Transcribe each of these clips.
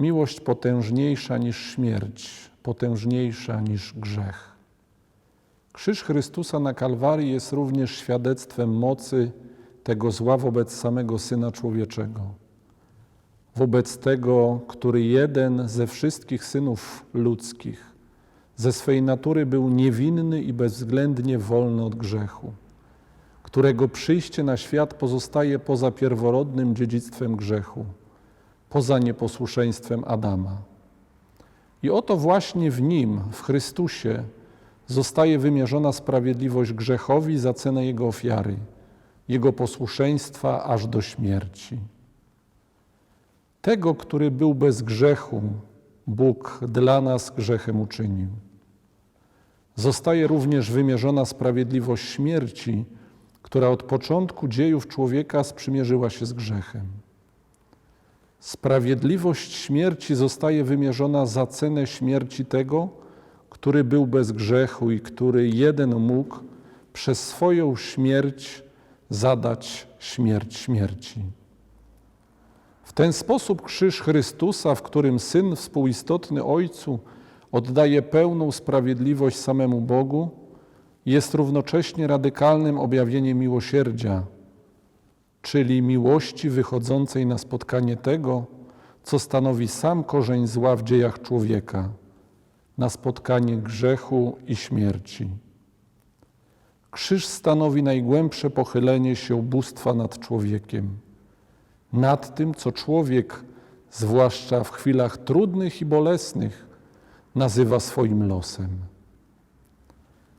Miłość potężniejsza niż śmierć, potężniejsza niż grzech. Krzyż Chrystusa na Kalwarii jest również świadectwem mocy tego zła wobec samego Syna Człowieczego. Wobec tego, który jeden ze wszystkich synów ludzkich ze swej natury był niewinny i bezwzględnie wolny od grzechu, którego przyjście na świat pozostaje poza pierworodnym dziedzictwem grzechu, poza nieposłuszeństwem Adama. I oto właśnie w Nim, w Chrystusie, zostaje wymierzona sprawiedliwość grzechowi za cenę Jego ofiary, Jego posłuszeństwa aż do śmierci. Tego, który był bez grzechu, Bóg dla nas grzechem uczynił. Zostaje również wymierzona sprawiedliwość śmierci, która od początku dziejów człowieka sprzymierzyła się z grzechem. Sprawiedliwość śmierci zostaje wymierzona za cenę śmierci tego, który był bez grzechu i który jeden mógł przez swoją śmierć zadać śmierć śmierci. W ten sposób krzyż Chrystusa, w którym Syn współistotny Ojcu oddaje pełną sprawiedliwość samemu Bogu, jest równocześnie radykalnym objawieniem miłosierdzia, czyli miłości wychodzącej na spotkanie tego, co stanowi sam korzeń zła w dziejach człowieka, na spotkanie grzechu i śmierci. Krzyż stanowi najgłębsze pochylenie się bóstwa nad człowiekiem, nad tym, co człowiek, zwłaszcza w chwilach trudnych i bolesnych, nazywa swoim losem.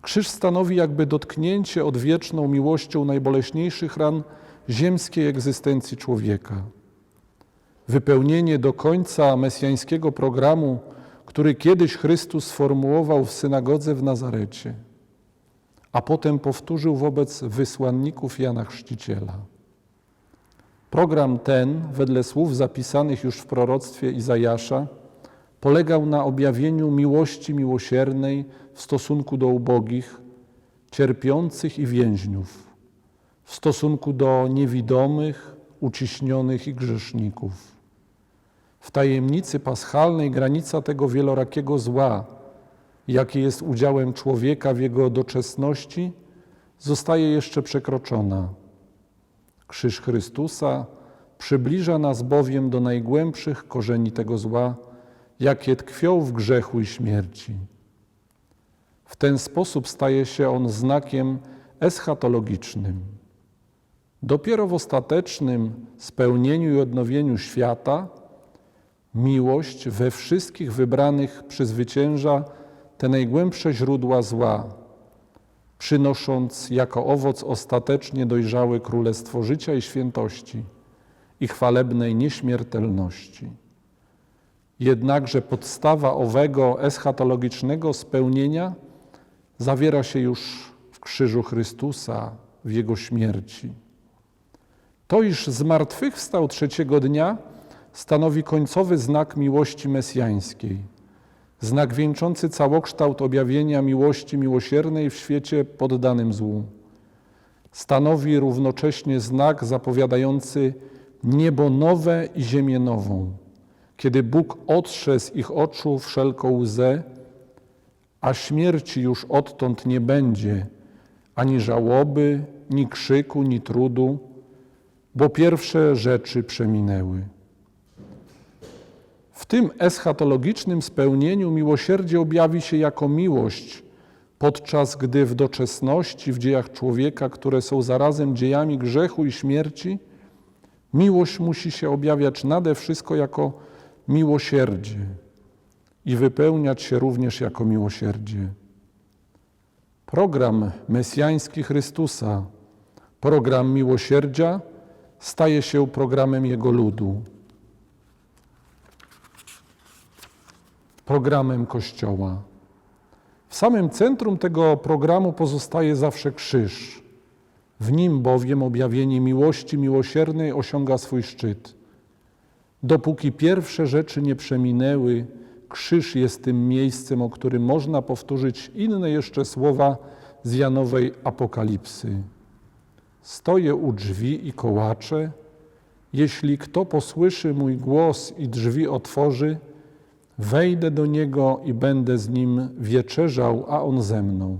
Krzyż stanowi jakby dotknięcie odwieczną miłością najboleśniejszych ran ziemskiej egzystencji człowieka. Wypełnienie do końca mesjańskiego programu, który kiedyś Chrystus sformułował w synagodze w Nazarecie, a potem powtórzył wobec wysłanników Jana Chrzciciela. Program ten, wedle słów zapisanych już w proroctwie Izajasza, polegał na objawieniu miłości miłosiernej w stosunku do ubogich, cierpiących i więźniów, w stosunku do niewidomych, uciśnionych i grzeszników. W tajemnicy paschalnej granica tego wielorakiego zła, jakie jest udziałem człowieka w jego doczesności, zostaje jeszcze przekroczona. Krzyż Chrystusa przybliża nas bowiem do najgłębszych korzeni tego zła, jakie tkwią w grzechu i śmierci. W ten sposób staje się on znakiem eschatologicznym. Dopiero w ostatecznym spełnieniu i odnowieniu świata miłość we wszystkich wybranych przezwycięża te najgłębsze źródła zła, przynosząc jako owoc ostatecznie dojrzałe królestwo życia i świętości i chwalebnej nieśmiertelności. Jednakże podstawa owego eschatologicznego spełnienia zawiera się już w krzyżu Chrystusa, w Jego śmierci. To, iż zmartwychwstał trzeciego dnia, stanowi końcowy znak miłości mesjańskiej, znak wieńczący całokształt objawienia miłości miłosiernej w świecie poddanym złu. Stanowi równocześnie znak zapowiadający niebo nowe i ziemię nową kiedy Bóg otrze z ich oczu wszelką łzę, a śmierci już odtąd nie będzie, ani żałoby, ni krzyku, ni trudu, bo pierwsze rzeczy przeminęły. W tym eschatologicznym spełnieniu miłosierdzie objawi się jako miłość, podczas gdy w doczesności, w dziejach człowieka, które są zarazem dziejami grzechu i śmierci, miłość musi się objawiać nade wszystko jako miłosierdzie i wypełniać się również jako miłosierdzie. Program mesjański Chrystusa, program miłosierdzia staje się programem Jego ludu, programem Kościoła. W samym centrum tego programu pozostaje zawsze krzyż. W nim bowiem objawienie miłości miłosiernej osiąga swój szczyt. Dopóki pierwsze rzeczy nie przeminęły, krzyż jest tym miejscem, o którym można powtórzyć inne jeszcze słowa z Janowej Apokalipsy. Stoję u drzwi i kołaczę. Jeśli kto posłyszy mój głos i drzwi otworzy, wejdę do niego i będę z nim wieczerzał, a on ze mną.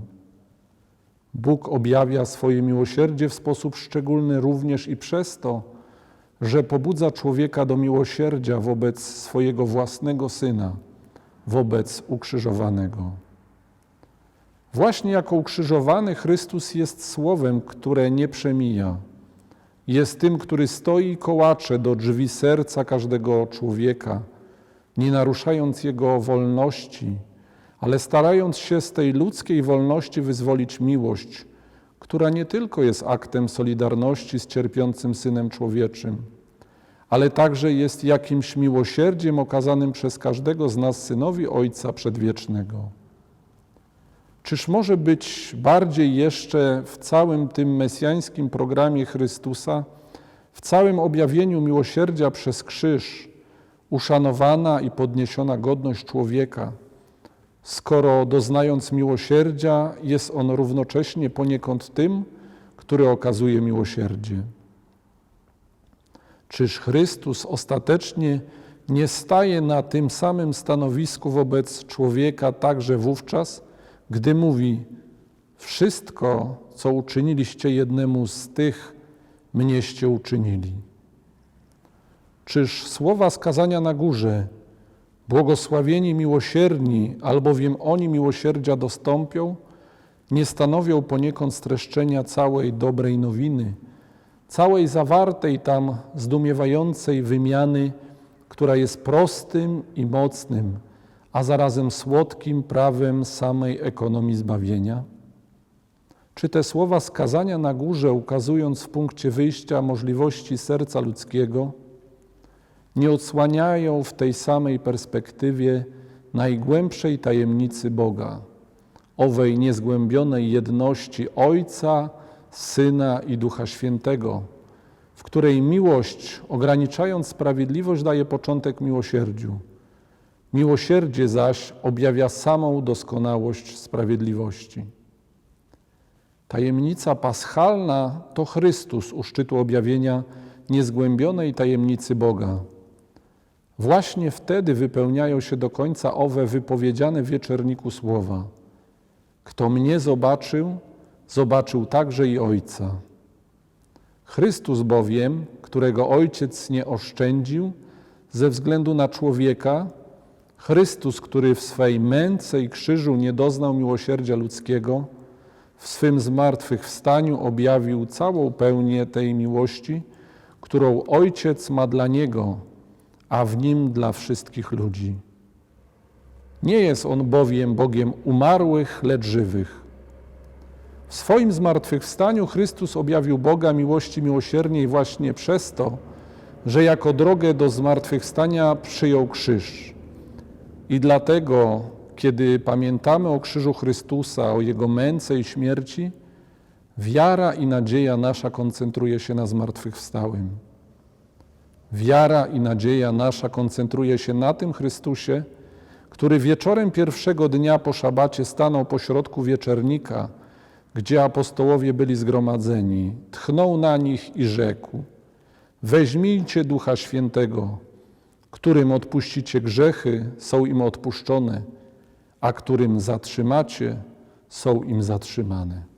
Bóg objawia swoje miłosierdzie w sposób szczególny również i przez to, że pobudza człowieka do miłosierdzia wobec swojego własnego syna, wobec ukrzyżowanego. Właśnie jako ukrzyżowany Chrystus jest słowem, które nie przemija. Jest tym, który stoi i kołacze do drzwi serca każdego człowieka, nie naruszając jego wolności, ale starając się z tej ludzkiej wolności wyzwolić miłość, która nie tylko jest aktem solidarności z cierpiącym Synem Człowieczym, ale także jest jakimś miłosierdziem okazanym przez każdego z nas Synowi Ojca Przedwiecznego. Czyż może być bardziej jeszcze w całym tym mesjańskim programie Chrystusa, w całym objawieniu miłosierdzia przez krzyż, uszanowana i podniesiona godność człowieka, skoro doznając miłosierdzia jest on równocześnie poniekąd tym, który okazuje miłosierdzie? Czyż Chrystus ostatecznie nie staje na tym samym stanowisku wobec człowieka także wówczas, gdy mówi: Wszystko, co uczyniliście jednemu z tych, mnieście uczynili? Czyż słowa skazania na górze, błogosławieni miłosierni, albowiem oni miłosierdzia dostąpią, nie stanowią poniekąd streszczenia całej dobrej nowiny, całej zawartej tam zdumiewającej wymiany, która jest prostym i mocnym, a zarazem słodkim prawem samej ekonomii zbawienia? Czy te słowa skazania na górze, ukazując w punkcie wyjścia możliwości serca ludzkiego, nie odsłaniają w tej samej perspektywie najgłębszej tajemnicy Boga, owej niezgłębionej jedności Ojca, Syna i Ducha Świętego, w której miłość, ograniczając sprawiedliwość, daje początek miłosierdziu. Miłosierdzie zaś objawia samą doskonałość sprawiedliwości. Tajemnica paschalna to Chrystus u szczytu objawienia niezgłębionej tajemnicy Boga. Właśnie wtedy wypełniają się do końca owe wypowiedziane w wieczerniku słowa. Kto mnie zobaczył, zobaczył także i Ojca. Chrystus bowiem, którego Ojciec nie oszczędził ze względu na człowieka, Chrystus, który w swej męce i krzyżu nie doznał miłosierdzia ludzkiego, w swym zmartwychwstaniu objawił całą pełnię tej miłości, którą Ojciec ma dla Niego, a w Nim dla wszystkich ludzi. Nie jest On bowiem Bogiem umarłych, lecz żywych. W swoim zmartwychwstaniu Chrystus objawił Boga miłości miłosierniej właśnie przez to, że jako drogę do zmartwychwstania przyjął krzyż. I dlatego, kiedy pamiętamy o krzyżu Chrystusa, o Jego męce i śmierci, wiara i nadzieja nasza koncentruje się na zmartwychwstałym. Wiara i nadzieja nasza koncentruje się na tym Chrystusie, który wieczorem pierwszego dnia po szabacie stanął pośrodku wieczernika, gdzie apostołowie byli zgromadzeni, tchnął na nich i rzekł: Weźmijcie Ducha Świętego, którym odpuścicie grzechy, są im odpuszczone, a którym zatrzymacie, są im zatrzymane.